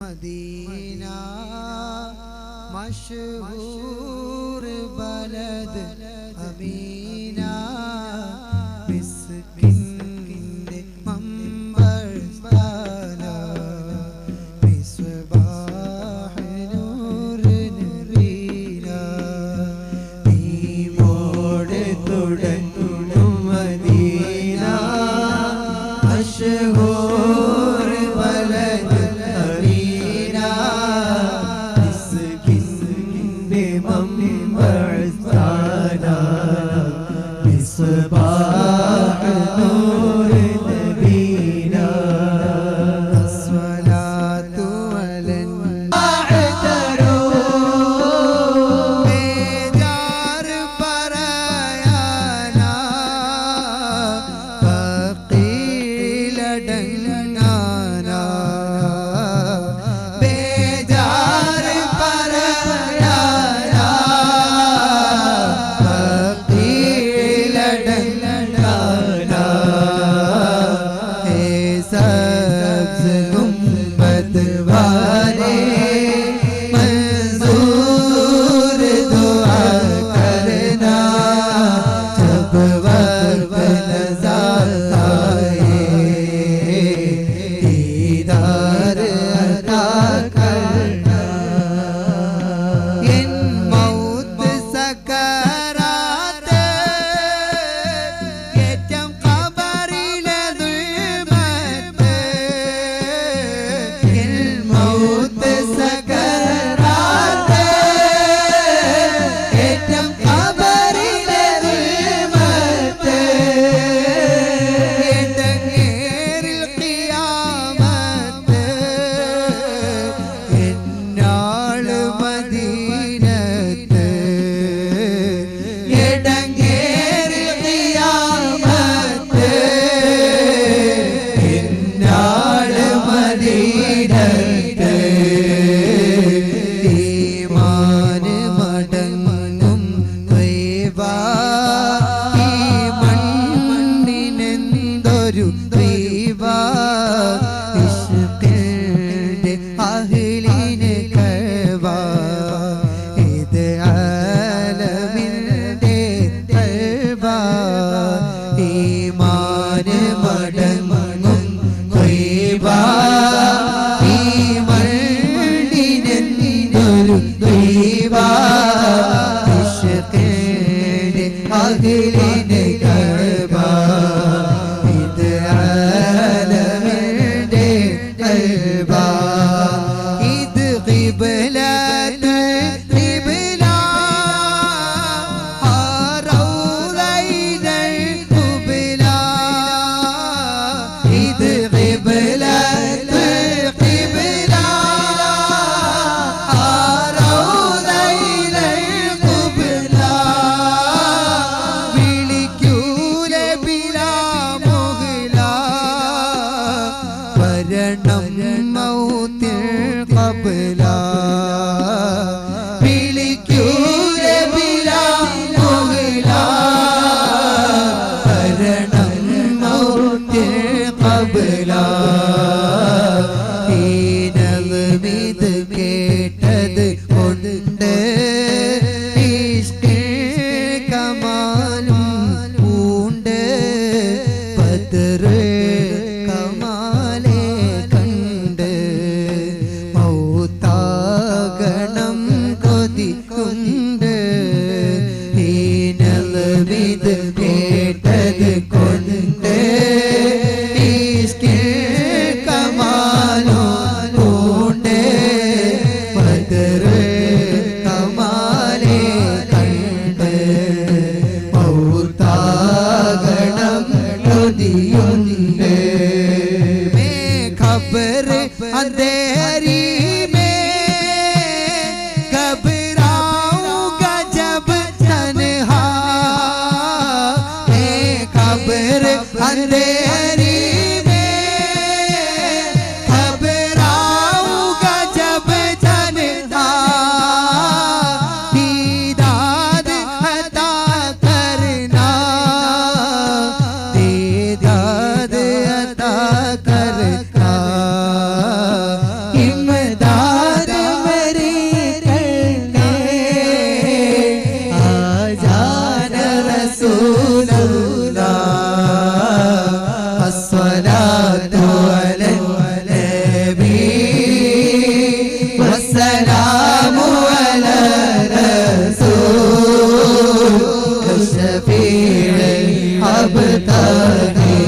Medina മഷൂർ ബലദ് അമീന മിസ് Gregório, اے با ഇത് കേട്ടത് കൊണ്ട് കമാലോ കൊണ്ട് മദർ കമാലെ കണ്ട് പൗത്താകണം ഒതിയുണ്ട് ഖബർ അതേരീ अंधेरे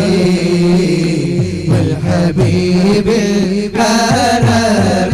حبيبي والحبيب الحراري